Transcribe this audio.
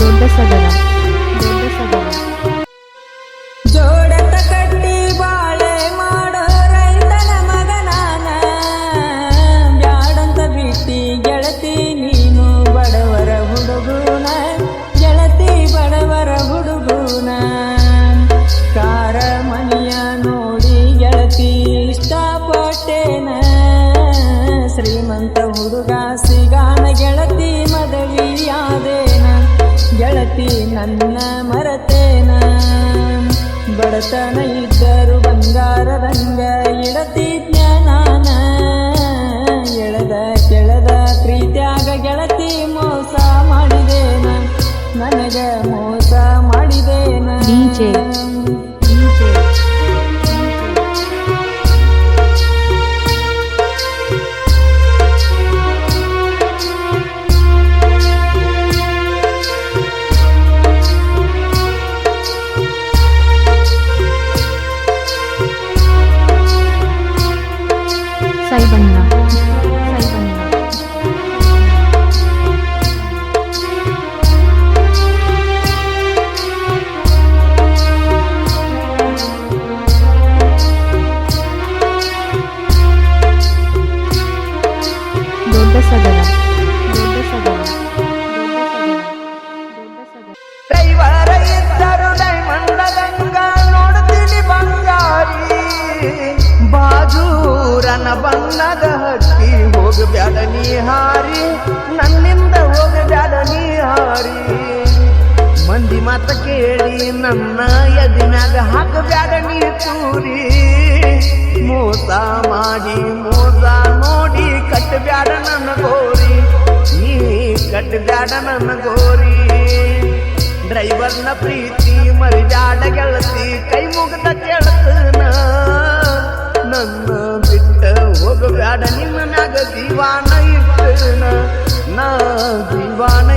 ದೊಡ್ಡ ಸದನ ಅಂತ ಹುಡುಗ ಸಿಗಾನ ಗೆಳತಿ ಮದವಿಯಾದೇನ? ಗೆಳತಿ ನನ್ನ ಮರತೇನ? ಬಡತನ ಇದ್ದರು ಬಂಗಾರದಂಗ ಇಡತಿದ್ನ ನಾನ ಎಳೆದ ಕೆಳದ ಪ್ರೀತ್ಯಾಗ ಗೆಳತಿ ಮೋಸ ಮಾಡಿದೇನ? ನನಗ ಮೋಸ ದೊಡ್ಡ ಸಗರ ಹೋಗಬ್ಯಾಡ ನೀ ಹಾರಿ, ನನ್ನಿಂದ ಹೋಗಬ್ಯಾಡ ನೀ ಹಾರಿ. ಮಂದಿ ಮಾತ ಕೇಳಿ ನನ್ನ ಎದಿನಾಗ ಹಾಕಬ್ಯಾಡ ನೀ ಚೂರಿ ಮೋಸ ಮಾಡಿ, ಮೋಸ ನೋಡಿ ಕಟ್ಟಬ್ಯಾಡ ನನ್ನ ಗೋರಿ. ನೀ ಕಟ್ಟಬ್ಯಾಡ ನನ್ನ ಗೋರಿ. ಡ್ರೈವರ್ನ ಪ್ರೀತಿ ಮರಿಬ್ಯಾಡ ಗೆಳತಿ, ಕೈ ಮುಗದ ಕೇಳ್ತನ ನನ್ನ ಹೋಗಬ್ಯಾಡ ನಿಮ್ಮನಾಗ ದೀವಾನ ಇಟ್ಟನ ನಾ DJ.